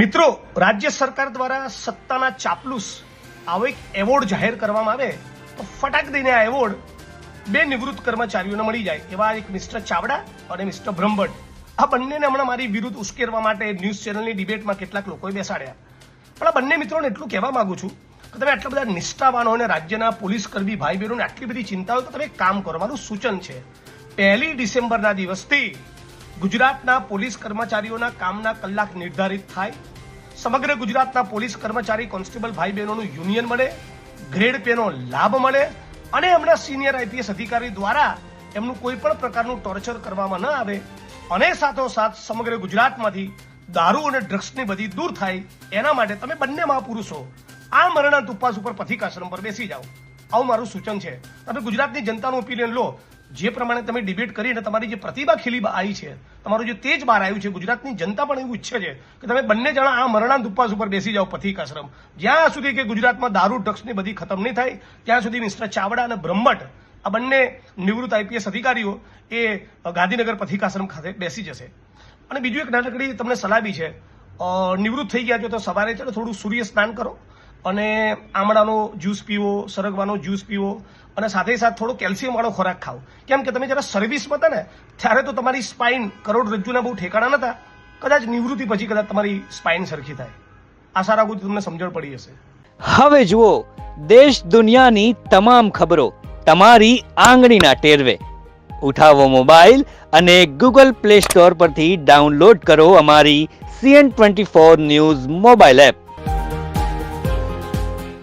મિત્રો, રાજ્ય સરકાર દ્વારા સત્તાના ચાપલુસ આવો એક એવોર્ડ જાહેર કરવામાં આવે, તો ફટાક દઈને આ એવોર્ડ બે નિવૃત્ત કર્મચારીઓને મળી જાય, એવા એક મિસ્ટર ચાવડા અને મિસ્ટર બ્રહ્મભટ્ટ. આ બંનેને હમણાં મારી વિરુદ્ધ ઉશ્કેરવા માટે ન્યૂઝ ચેનલની ડિબેટમાં કેટલાક લોકોએ બેસાડ્યા. પણ આ બંને મિત્રોને એટલું કહેવા માંગુ છું કે તમે આટલા બધા નિષ્ઠાવાનો અને રાજ્યના પોલીસ કર્મી ભાઈ બહેનોને આટલી બધી ચિંતા હોય તો તમે કામ કરો, મારું સૂચન છે, પહેલી ડિસેમ્બરના દિવસથી ગુજરાતના પોલીસ કર્મચારીઓના કામના કલાક નિર્ધારિત થાય. સમગ્ર ગુજરાતના પોલીસ કર્મચારી કોન્સ્ટેબલ ભાઈ બહેનોનું યુનિયન મળે, ગ્રેડ પેનો લાભ મળે અને એમના સિનિયર આઈપીએસ અધિકારી દ્વારા એમનું કોઈ પણ પ્રકારનું ટોર્ચર કરવામાં ન આવે. અને સાથોસાથ સમગ્ર ગુજરાતમાંથી દારૂ અને ડ્રગ્સની બધી દૂર થાય, એના માટે તમે બંને મહાપુરુષો આ મરણાંત ઉપવાસ ઉપર પથિકાશ્રમ પર બેસી જાઓ. આવું મારું સૂચન છે. તમે ગુજરાતની જનતાનું ઓપિનિયન લો. જે પ્રમાણે તમે ડિબેટ કરીને તમારી જે પ્રતિભા ખીલી આવી છે, તમારું જે તેજ બહાર આવ્યું છે, ગુજરાતની જનતા પણ એવું ઈચ્છે છે કે તમે બંને જણા આ મરણાંત ઉપવાસ ઉપર બેસી જાઓ પથિક આશ્રમ. જ્યાં સુધી કે ગુજરાતમાં દારૂ ડ્રગ્સની બધી ખતમ નહીં થાય, ત્યાં સુધી મિસ્ટર ચાવડા અને બ્રહ્મટ, આ બંને નિવૃત્ત આઈપીએસ અધિકારીઓ એ ગાંધીનગર પથિકાશ્રમ ખાતે બેસી જશે. અને બીજું એક નાનકડી તમને સલાહ બી છે. નિવૃત્ત થઈ ગયા છો તો સવારે ચાલો થોડું સૂર્ય સ્નાન કરો. અને આમળાનો જ્યુસ પીવો, સરગવાનો જ્યુસ પીવો, અને સાથે સાથ થોડો કેલ્શિયમ વાળો ખોરાક ખાઓ. કેમ કે તમે જ્યારે સર્વિસમાં હતા ને, ત્યારે તો તમારી સ્પાઇન કરોડરજ્જુના બહુ ઠેકાણા નતા. કદાચ નિવૃત્તિ પછી કદાચ તમારી સ્પાઇન સરખી થાય. આશા રાખું તમને સમજણ પડી હશે. હવે જુઓ, દેશ દુનિયાની તમામ ખબરો તમારી આંગળીના ટેરવે. ઉઠાવો મોબાઈલ અને ગૂગલ પ્લે સ્ટોર પરથી ડાઉનલોડ કરો અમારી CN twenty four news mobile app.